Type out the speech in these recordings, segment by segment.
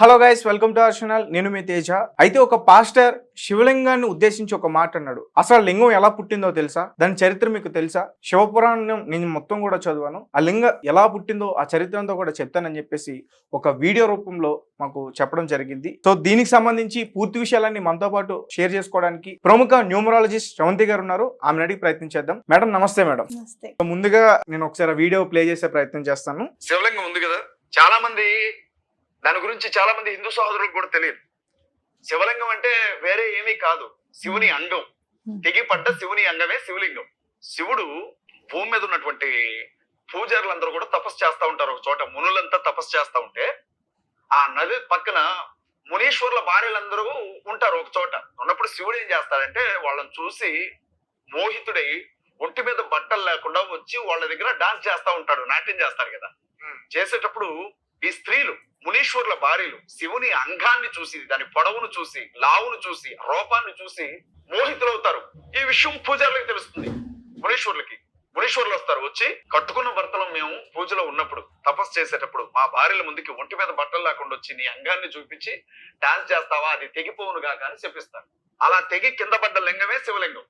Hello guys welcome to our channel నేను మీ తేజ. అయితే ఒక పాస్టర్ శివలింగాన్ని ఉద్దేశించి ఒక మాట అన్నాడు. అసలు ఆ లింగం ఎలా పుట్టిందో తెలుసా? దాని చరిత్ర మీకు తెలుసా? శివపురాణం నేను మొత్తం కూడా చదివాను. ఆ లింగం ఎలా పుట్టిందో ఆ చరిత్ర అంతా కూడా చెప్తానని చెప్పేసి ఒక వీడియో రూపంలో మాకు చెప్పడం జరిగింది. సో దీనికి సంబంధించి పూర్తి విషయాలన్నీ మనతో పాటు షేర్ చేసుకోవడానికి ప్రముఖ న్యూమరాలజిస్ట్ శ్రవంతి గారు ఉన్నారు. ఆమెను అడిగి ప్రయత్నం చేద్దాం. మేడం నమస్తే మేడం. ముందుగా నేను ఒకసారి వీడియో ప్లే చేసే ప్రయత్నం చేస్తాను. శివలింగం ఉంది కదా. చాలా మంది దాని గురించి చాలా మంది హిందూ సహోదరులకు కూడా తెలియదు. శివలింగం అంటే వేరే ఏమీ కాదు. శివుని అంగం. తెగిపడ్డ శివుని అంగమే శివలింగం. శివుడు భూమి మీద ఉన్నటువంటి పూజారులందరూ కూడా తపస్సు చేస్తా ఉంటారు ఒక చోట. మునులంతా తపస్సు చేస్తా ఉంటే ఆ నది పక్కన మునీశ్వరుల భార్యలందరూ ఉంటారు ఒక చోట. ఉన్నప్పుడు శివుడు ఏం చేస్తాడంటే వాళ్ళని చూసి మోహితుడై ఒంటి మీద బట్టలు లేకుండా వచ్చి వాళ్ళ దగ్గర డాన్స్ చేస్తా ఉంటాడు. నాట్యం చేస్తారు కదా. చేసేటప్పుడు ఈ స్త్రీలు మునీశ్వరుల భార్యలు శివుని అంగాన్ని చూసి దాని పొడవును చూసి లావును చూసి రూపాన్ని చూసి మోహితులవుతారు. ఈ విషయం పూజారులకు తెలుస్తుంది. మునీశ్వరులకి. మునీశ్వరులు వస్తారు. వచ్చి కట్టుకున్న భర్తలం మేము పూజలో ఉన్నప్పుడు తపస్సు చేసేటప్పుడు మా భార్యల ముందుకి ఒంటి మీద బట్టలు లేకుండా వచ్చి నీ అంగాన్ని చూపించి డాన్స్ చేస్తావా? అది తెగిపోవును కాక అని చెప్పిస్తారు. అలా తెగి కింద పడ్డ లింగమే శివలింగం.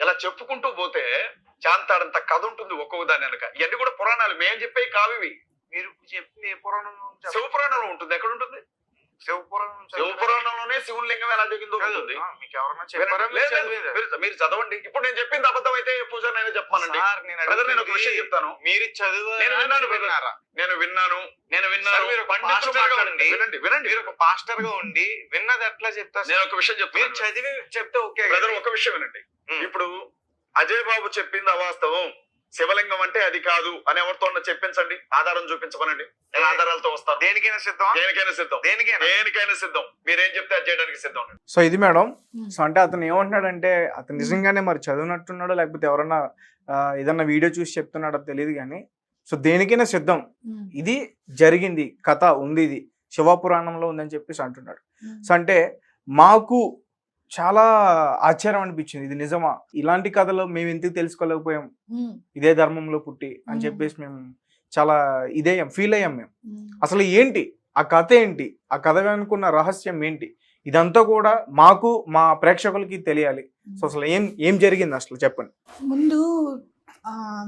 ఇలా చెప్పుకుంటూ పోతే చాంతాడంత కథ ఉంటుంది ఒక్కొక్క దాని వెనక. ఇవన్నీ కూడా పురాణాలు. మేము చెప్పే కావివి. మీరు చెప్పింది ఏ పురాణం శివపురాణంలో ఉంటుంది. ఎక్కడ ఉంటుంది శివపురాణం శివపురాణంలోనే శివుని లింగం ఎలా దిగిందో ఉంటుంది. మీకు ఎవరన్నా చెప్పారా? మీరు- చదవండి. ఇప్పుడు నేను చెప్పింది అబద్ధం అయితే పూజారి అయినా చెప్పమానండి. బ్రదర్ నేను ఒక విషయం చెప్తాను. మీరు చదువు నేను విన్నాను brother. నేను విన్నాను నేను విన్నాను. మీరు వినండి వినండి. మీరు ఒక పాస్టర్గా ఉండి విన్నది ఎట్లా చెప్తారు నేను ఒక విషయం మీరు చెప్తాను చదివి చెప్తే ఓకే బ్రదర్ ఒక విషయం వినండి. ఇప్పుడు అజయ్ బాబు చెప్పింది అవాస్తవం. శివలింగం అంటే అది కాదు అని ఎవరితో చెప్పించండి. ఆధారం చూపించమనండి నేను ఆధారాలతో వస్తాను. దేనికైనా సిద్ధం దేనికైనా సిద్ధం. దేనికైనా? దేనికైనా సిద్ధం. మీరేం చెప్తే అది చేయడానికి సిద్ధం సో ఇది మేడం. Hmm. సో అంటే అతను ఏమంటున్నాడంటే అతను నిజంగానే మరి చదివినట్టున్నాడో లేకపోతే ఎవరన్నా ఏదన్నా వీడియో చూసి చెప్తున్నాడో తెలియదు కానీ సో దేనికైనా సిద్ధం. ఉమ్, ఇది జరిగింది. కథ ఉంది ఇది. శివపురాణంలో ఉందని చెప్పేసి అంటున్నాడు. సో అంటే మాకు చాలా ఆశ్చర్యం అనిపించింది. ఇది నిజమా? ఇలాంటి కథలు మేము ఎందుకు తెలుసుకోలేకపోయాం? ఇదే ధర్మంలో పుట్టి అని. చెప్పేసి మేము చాలా ఇదేయం ఫీల్ అయ్యాం మేము. అసలు ఏంటి? ఆ కథ ఏంటి? ఆ కథ వెనుకున్న రహస్యం ఏంటి? ఇదంతా కూడా మాకు మా ప్రేక్షకులకి తెలియాలి. సో అసలు ఏం ఏం జరిగింది అసలు చెప్పండి? ముందు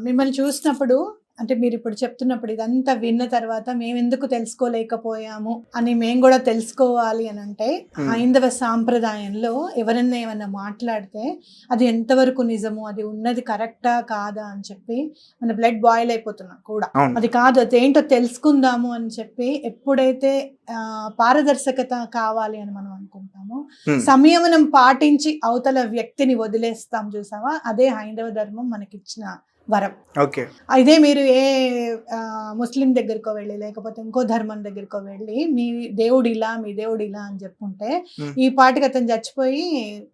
మిమ్మల్ని చూసినప్పుడు అంటే మీరు ఇప్పుడు చెప్తున్నప్పుడు ఇదంతా విన్న తర్వాత మేము ఎందుకు తెలుసుకోలేకపోయాము అని మేము కూడా తెలుసుకోవాలి అని అంటే. హైందవ సాంప్రదాయంలో ఎవరన్నా ఏమన్నా మాట్లాడితే అది ఎంతవరకు నిజము అది ఉన్నది కరెక్టా కాదా అని చెప్పి మన బ్లడ్ బాయిల్ అయిపోతున్నాం కూడా అది కాదు అది ఏంటో తెలుసుకుందాము అని చెప్పి ఎప్పుడైతే ఆ, పారదర్శకత కావాలి అని మనం అనుకుంటామో. సంయమనం పాటించి అవతల వ్యక్తిని వదిలేస్తాం చూసావా అదే హైందవ ధర్మం మనకిచ్చిన వరం. ఓకే. ఇదే మీరు ఏ ముస్లిం దగ్గరకో వెళ్ళి లేకపోతే ఇంకో ధర్మం దగ్గరకో వెళ్ళి మీ దేవుడు ఇలా మీ దేవుడు ఇలా అని చెప్పుంటే. ఈ పాటికి అతను చచ్చిపోయి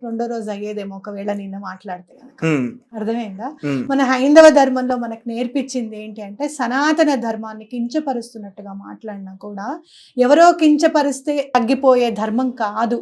రెండో రోజు అయ్యేదేమో ఒకవేళ నిన్న మాట్లాడితే కనుక అర్థమైందా? మన హైందవ ధర్మంలో మనకు నేర్పించింది ఏంటి అంటే సనాతన ధర్మాన్ని కించపరుస్తున్నట్టుగా మాట్లాడినా కూడా ఎవరో కించపరిస్తే తగ్గిపోయే ధర్మం కాదు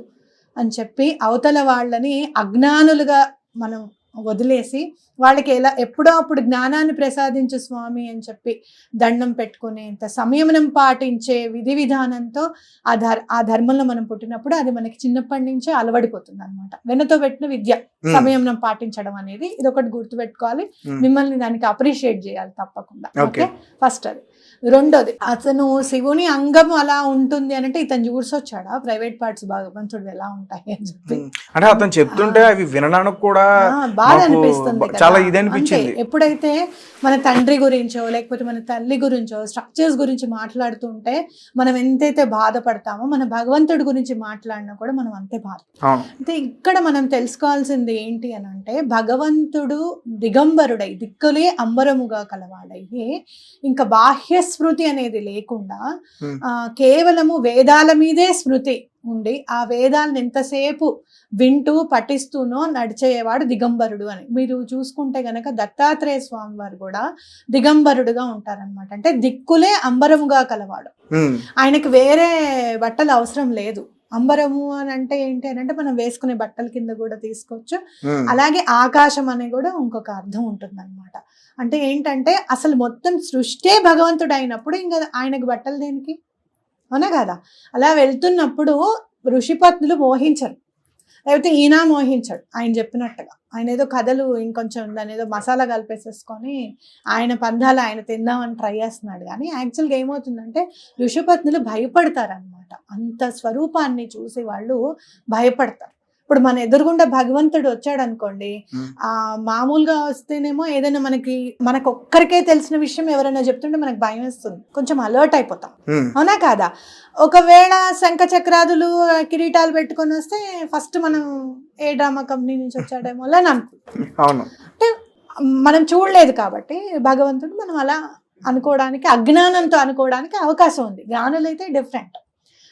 అని చెప్పి అవతల వాళ్ళని అజ్ఞానులుగా మనం వదిలేసి వాళ్ళకి ఎలా ఎప్పుడో అప్పుడు జ్ఞానాన్ని ప్రసాదించు స్వామి అని చెప్పి దండం పెట్టుకునేంత సంయమనం పాటించే విధి విధానంతో ఆ ధర్ ఆ ధర్మంలో మనం పుట్టినప్పుడు అది మనకి చిన్నప్పటి నుంచే అలవడిపోతుంది అనమాట వెనతో పెట్టిన విద్య సంయమనం పాటించడం అనేది ఇది ఒకటి గుర్తుపెట్టుకోవాలి. మిమ్మల్ని దానికి అప్రిషియేట్ చేయాలి తప్పకుండా. ఓకే? ఫస్ట్ అది. రెండోది అతను శివుని అంగం అలా ఉంటుంది అని అంటే ఇతను చూసొచ్చాడా ప్రైవేట్ పార్ట్స్ భగవంతుడు ఎలా ఉంటాయి అని చెప్పి. అంటే అతను చెప్తుంటే అవి వినడానికి కూడా బాధ అనిపిస్తుంది. చాలా ఇది. అనిపించింది. ఎప్పుడైతే మన తండ్రి గురించో లేకపోతే మన తల్లి గురించో స్ట్రక్చర్స్ గురించి మాట్లాడుతుంటే మనం ఎంతైతే బాధపడతామో మన భగవంతుడి గురించి మాట్లాడినా కూడా మనం అంతే బాధ అయితే ఇక్కడ మనం తెలుసుకోవాల్సింది ఏంటి అని అంటే భగవంతుడు దిగంబరుడై దిక్కులే అంబరముగా కలవాడయ్యి ఇంకా బాహ్య స్మృతి అనేది లేకుండా Hmm. ఆ, కేవలము వేదాల మీదే స్మృతి ఉండి ఆ వేదాలను ఎంతసేపు వింటూ పఠిస్తూనో నడిచేవాడు దిగంబరుడు అని. మీరు చూసుకుంటే గనక దత్తాత్రేయ స్వామి వారు కూడా దిగంబరుడుగా ఉంటారనమాట అంటే దిక్కులే అంబరముగా కలవాడు. ఉమ్, ఆయనకి వేరే బట్టలు అవసరం లేదు. అంబరము అని అంటే ఏంటి అని అంటే మనం వేసుకునే బట్టల కింద కూడా తీసుకోవచ్చు. అలాగే ఆకాశం అనే కూడా ఇంకొక అర్థం ఉంటుంది అనమాట అంటే ఏంటంటే అసలు మొత్తం సృష్టే భగవంతుడు అయినప్పుడు ఇంకా ఆయనకు బట్టలు దేనికి? అవునా కదా? అలా వెళ్తున్నప్పుడు ఋషిపత్నులు మోహించరు. లేకపోతే ఈయన మోహించాడు ఆయన చెప్పినట్టుగా. ఆయన ఏదో కథలు ఇంకొంచెం దాని ఏదో మసాలా కలిపేసేసుకొని ఆయన పందాలు ఆయన తిందామని ట్రై చేస్తున్నాడు. కానీ యాక్చువల్గా ఏమవుతుందంటే ఋషపత్నులు భయపడతారు అనమాట అంత స్వరూపాన్ని చూసి వాళ్ళు భయపడతారు. ఇప్పుడు మన ఎదురుగుండా భగవంతుడు వచ్చాడు అనుకోండి. ఆ మామూలుగా వస్తేనేమో ఏదైనా మనకి మనకు ఒక్కరికే తెలిసిన విషయం ఎవరైనా చెప్తుంటే మనకు భయం వేస్తుంది. కొంచెం అలర్ట్ అయిపోతాం. అవునా కాదా? ఒకవేళ శంఖ చక్రాదులు కిరీటాలు పెట్టుకొని వస్తే ఫస్ట్ మనం ఏ డ్రామా కంపెనీ నుంచి వచ్చాడేమో అని అనుకుంటాం. అంటే మనం చూడలేదు కాబట్టి భగవంతుడు మనం అలా అనుకోవడానికి అజ్ఞానంతో అనుకోవడానికి అవకాశం ఉంది. జ్ఞానులు అయితే డిఫరెంట్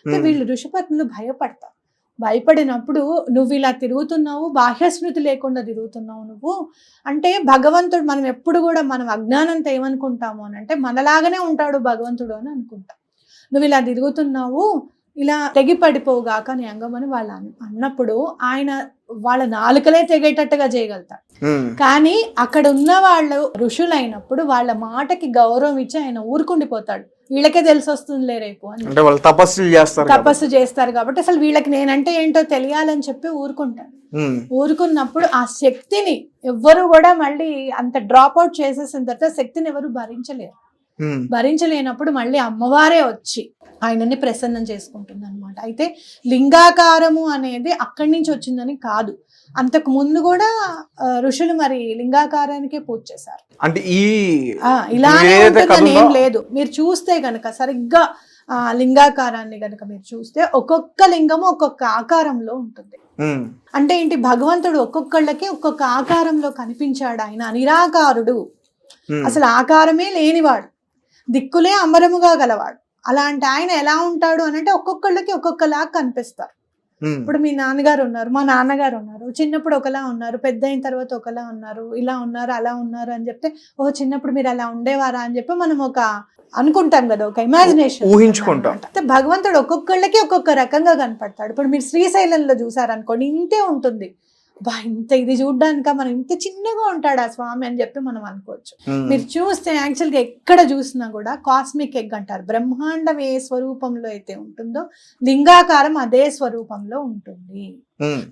అంటే వీళ్ళు ఋషిపత్నులు భయపడతారు. భయపడినప్పుడు నువ్వు ఇలా తిరుగుతున్నావు బాహ్యస్మృతి లేకుండా తిరుగుతున్నావు నువ్వు. అంటే భగవంతుడు మనం ఎప్పుడు కూడా మనం అజ్ఞానంతో ఏమనుకుంటాము అని అంటే మనలాగానే ఉంటాడు భగవంతుడు అని అనుకుంటాం. నువ్వు ఇలా తిరుగుతున్నావు ఇలా తెగి పడిపోవుగాక నీ అంగమని వాళ్ళు అన్- అన్నప్పుడు ఆయన వాళ్ళ నాలుకలే తెగేటట్టుగా చేయగలుగుతాడు. కానీ అక్కడ ఉన్న వాళ్ళు ఋషులైనప్పుడు వాళ్ళ మాటకి గౌరవం ఇచ్చి ఆయన ఊరుకుండిపోతాడు. వీళ్ళకే తెలిసి వస్తుందిలే రేపు అంటే వాళ్ళు తపస్సులు చేస్తారు. తపస్సు చేస్తారు కాబట్టి అసలు వీళ్ళకి నేనంటే ఏంటో తెలియాలని చెప్పి ఊరుకుంటాడు ఉమ్, ఊరుకున్నప్పుడు ఆ శక్తిని ఎవ్వరు కూడా మళ్ళీ అంత డ్రాప్ అవుట్ చేసేసిన తర్వాత శక్తిని ఎవరు భరించలేరు. భరించలేనప్పుడు మళ్ళీ అమ్మవారే వచ్చి ఆయనని ప్రసన్నం చేసుకుంటుంది అనమాట అయితే లింగాకారము అనేది అక్కడి నుంచి వచ్చిందని కాదు. అంతకు ముందు కూడా ఋషులు మరి లింగాకారానికే పూజ చేశారు. అంటే ఈ ఇలానే ఉంటుందని ఏం లేదు. మీరు చూస్తే గనక సరిగ్గా ఆ లింగాకారాన్ని గనక మీరు చూస్తే ఒక్కొక్క లింగము ఒక్కొక్క ఆకారంలో ఉంటుంది. అంటే ఏంటి? భగవంతుడు ఒక్కొక్కళ్ళకి ఒక్కొక్క ఆకారంలో కనిపించాడు ఆయన. నిరాకారుడు. అసలు ఆకారమే లేనివాడు. దిక్కులే అమరముగా గలవాడు. అలాంటి ఆయన ఎలా ఉంటాడు అని అంటే ఒక్కొక్కళ్ళకి ఒక్కొక్కలాగా కనిపిస్తారు. ఇప్పుడు మీ నాన్నగారు ఉన్నారు మా నాన్నగారు ఉన్నారు చిన్నప్పుడు ఒకలా ఉన్నారు పెద్ద అయిన తర్వాత ఒకలా ఉన్నారు ఇలా ఉన్నారు అలా ఉన్నారు అని చెప్తే ఓ చిన్నప్పుడు మీరు అలా ఉండేవారా అని చెప్పి మనం ఒక అనుకుంటాం కదా ఒక ఇమాజినేషన్ ఊహించుకుంటాం. భగవంతుడు ఒక్కొక్కళ్ళకి ఒక్కొక్క రకంగా కనపడతాడు. ఇప్పుడు మీరు శ్రీశైలంలో చూసారనుకోండి ఇంతే ఉంటుంది. బా ఇంత ఇది చూడ్డానిక? మనం ఇంత చిన్నగా ఉంటాడు ఆ స్వామి అని చెప్పి మనం అనుకోవచ్చు. మీరు చూస్తే యాక్చువల్గా ఎక్కడ చూసినా కూడా కాస్మిక్ ఎగ్ అంటారు. బ్రహ్మాండం ఏ స్వరూపంలో అయితే ఉంటుందో లింగాకారం అదే స్వరూపంలో ఉంటుంది.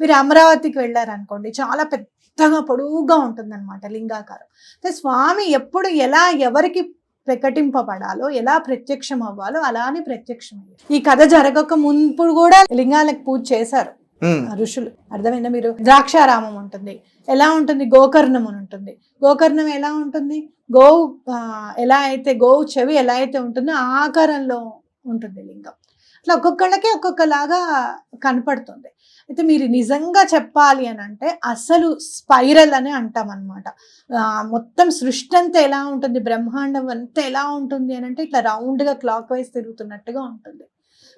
మీరు అమరావతికి వెళ్ళారనుకోండి చాలా పెద్దగా పొడువుగా ఉంటుందన్నమాట లింగాకారం. అంటే స్వామి ఎప్పుడు ఎలా ఎవరికి ప్రకటింపబడాలో ఎలా ప్రత్యక్షం అవ్వాలో అలానే ప్రత్యక్షం ఈ కథ జరగక ముందు కూడా లింగాలకు పూజ చేశారు. ఋషులు. అర్థమైందా మీరు? ద్రాక్షారామం ఉంటుంది. ఎలా ఉంటుంది? గోకర్ణం అని ఉంటుంది. గోకర్ణం ఎలా ఉంటుంది? గోవు ఎలా అయితే గోవు చెవి ఎలా అయితే ఉంటుందో ఆకారంలో ఉంటుంది లింగం. అట్లా ఒక్కొక్కళ్ళకి ఒక్కొక్కలాగా కనపడుతుంది. అయితే మీరు నిజంగా చెప్పాలి అని అంటే అసలు స్పైరల్ అని అంటాం అనమాట మొత్తం సృష్టి అంతా ఎలా ఉంటుంది? బ్రహ్మాండం అంతా ఎలా ఉంటుంది అని అంటే ఇట్లా రౌండ్గా క్లాక్ వైజ్ తిరుగుతున్నట్టుగా ఉంటుంది.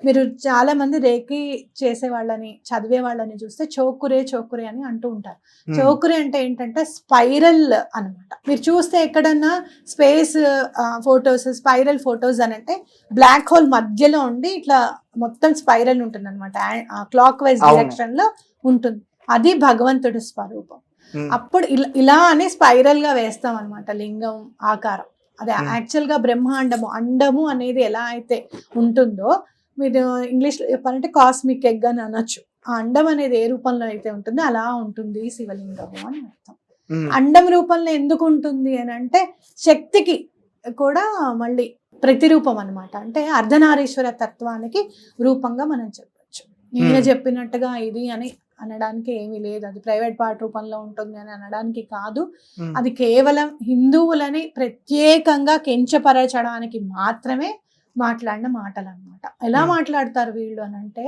మీరు చాలా మంది రేకి చేసే వాళ్ళని చదివే వాళ్ళని చూస్తే చోకురే చోకురే అని అంటూ ఉంటారు. ఉమ్, చోకురే అంటే ఏంటంటే స్పైరల్ అన్నమాట. మీరు చూస్తే ఎక్కడన్నా స్పేస్ ఫొటోస్ స్పైరల్ ఫొటోస్ అని అంటే బ్లాక్ హోల్ మధ్యలో ఉండి ఇట్లా మొత్తం స్పైరల్ ఉంటుంది అనమాట క్లాక్ వైజ్. డైరెక్షన్లో ఉంటుంది. అది భగవంతుడి స్వరూపం. ఉమ్, అప్పుడు ఇలా ఇలా అని స్పైరల్గా వేస్తాం అనమాట లింగం ఆకారం. అదే Hmm. యాక్చువల్గా బ్రహ్మాండము అండము అనేది ఎలా అయితే ఉంటుందో మీరు ఇంగ్లీష్లో చెప్పాలంటే కాస్మిక్ ఎగ్ అని అనొచ్చు. ఆ అండం అనేది ఏ రూపంలో అయితే ఉంటుందో అలా ఉంటుంది శివలింగము అని అర్థం. అండం రూపంలో ఎందుకు ఉంటుంది అని అంటే శక్తికి కూడా మళ్ళీ ప్రతిరూపం అన్నమాట. అంటే అర్ధనారీశ్వర తత్వానికి రూపంగా మనం చెప్పొచ్చు. ఈయన. చెప్పినట్టుగా ఇది అని అనడానికి ఏమీ లేదు. అది ప్రైవేట్ పార్ట్ రూపంలో ఉంటుంది అని అనడానికి కాదు. అది కేవలం హిందువులని ప్రత్యేకంగా కించపరచడానికి మాత్రమే మాట్లాడిన మాటలు అనమాట ఎలా. మాట్లాడతారు వీళ్ళు అని అంటే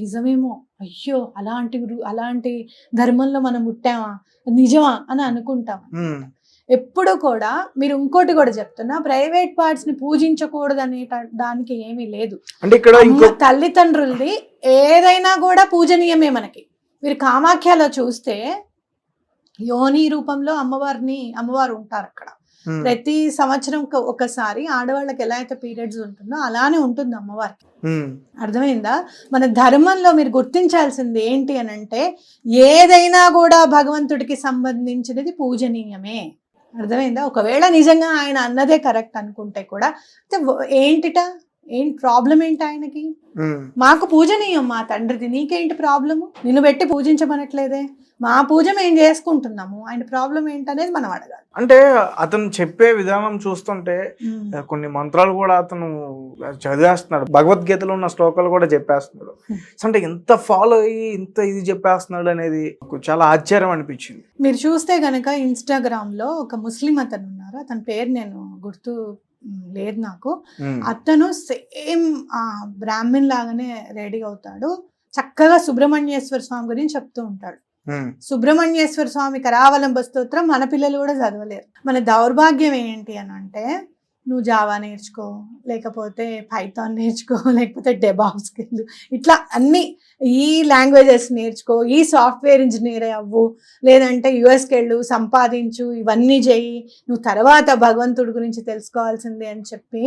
నిజమేమో? అయ్యో అలాంటి అలాంటి ధర్మంలో మనం పుట్టామా? నిజమా? అని అనుకుంటాం ఎప్పుడు కూడా మీరు ఇంకోటి కూడా చెప్తున్నా ప్రైవేట్ పార్ట్స్ని పూజించకూడదు అనే దానికి ఏమీ లేదు. అంటే ఇక్కడ తల్లిదండ్రులది ఏదైనా కూడా పూజనీయమే మనకి. మీరు కామాఖ్యలో చూస్తే యోని రూపంలో అమ్మవారిని అమ్మవారు ఉంటారు అక్కడ ప్రతి సంవత్సరం ఒక- ఒకసారి ఆడవాళ్ళకి ఎలా అయితే పీరియడ్స్ ఉంటుందో అలానే ఉంటుంది అమ్మవారికి. ఉమ్, అర్థమైందా? మన ధర్మంలో మీరు గుర్తించాల్సింది ఏంటి అని అంటే ఏదైనా కూడా భగవంతుడికి సంబంధించినది పూజనీయమే. అర్థమైందా? ఒకవేళ నిజంగా ఆయన అన్నదే కరెక్ట్ అనుకుంటే కూడా అయితే వ- ఏంటిట? ఏం ప్రాబ్లం ఏంటి ఆయనకి. మాకు పూజనీయం మా తండ్రిది. నీకేంటి ప్రాబ్లము నిన్ను పెట్టి పూజించమనట్లేదే. మా పూజ మేము చేసుకుంటున్నాము. ఆయన ప్రాబ్లం ఏంటనేది మనం అడగాలి. అంటే అతను చెప్పే విధానం చూస్తుంటే కొన్ని మంత్రాలు కూడా అతను చదివేస్తున్నాడు. భగవద్గీతలో ఉన్న శ్లోకాలు కూడా చెప్పేస్తున్నాడు. అంటే ఎంత ఫాలో అయ్యి ఇంత ఇది చెప్పేస్తున్నాడు అనేది చాలా ఆశ్చర్యం అనిపించింది. మీరు చూస్తే గనక ఇన్స్టాగ్రామ్లో ఒక ముస్లిం అతను ఉన్నారు. అతని పేరు నేను గుర్తు లేదు నాకు. అతను సేమ్ బ్రాహ్మణ్ లాగానే రెడీ అవుతాడు చక్కగా సుబ్రహ్మణ్యేశ్వర స్వామి గురించి చెప్తూ ఉంటాడు. సుబ్రహ్మణ్యేశ్వర స్వామి కరావలంబ స్తోత్రం మన పిల్లలు కూడా చదవలేరు మన దౌర్భాగ్యం ఏంటి అని అంటే నువ్వు జావా నేర్చుకో లేకపోతే పైథాన్ నేర్చుకో లేకపోతే డెబాబ్ స్కిల్ ఇట్లా అన్ని ఈ లాంగ్వేజెస్ నేర్చుకో ఈ సాఫ్ట్వేర్ ఇంజనీర్ అవ్వు లేదంటే యుఎస్కి వెళ్ళు సంపాదించు ఇవన్నీ చెయ్యి నువ్వు తర్వాత భగవంతుడి గురించి తెలుసుకోవాల్సిందే అని చెప్పి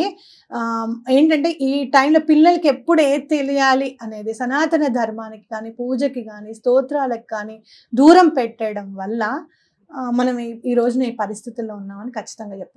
ఏంటంటే ఈ టైంలో పిల్లలకి ఎప్పుడు ఏది తెలియాలి అనేది సనాతన ధర్మానికి కానీ పూజకి కానీ స్తోత్రాలకు కానీ దూరం పెట్టడం వల్ల మనం ఈ- ఈ రోజున ఈ పరిస్థితుల్లో ఉన్నామని ఖచ్చితంగా చెప్పచ్చు.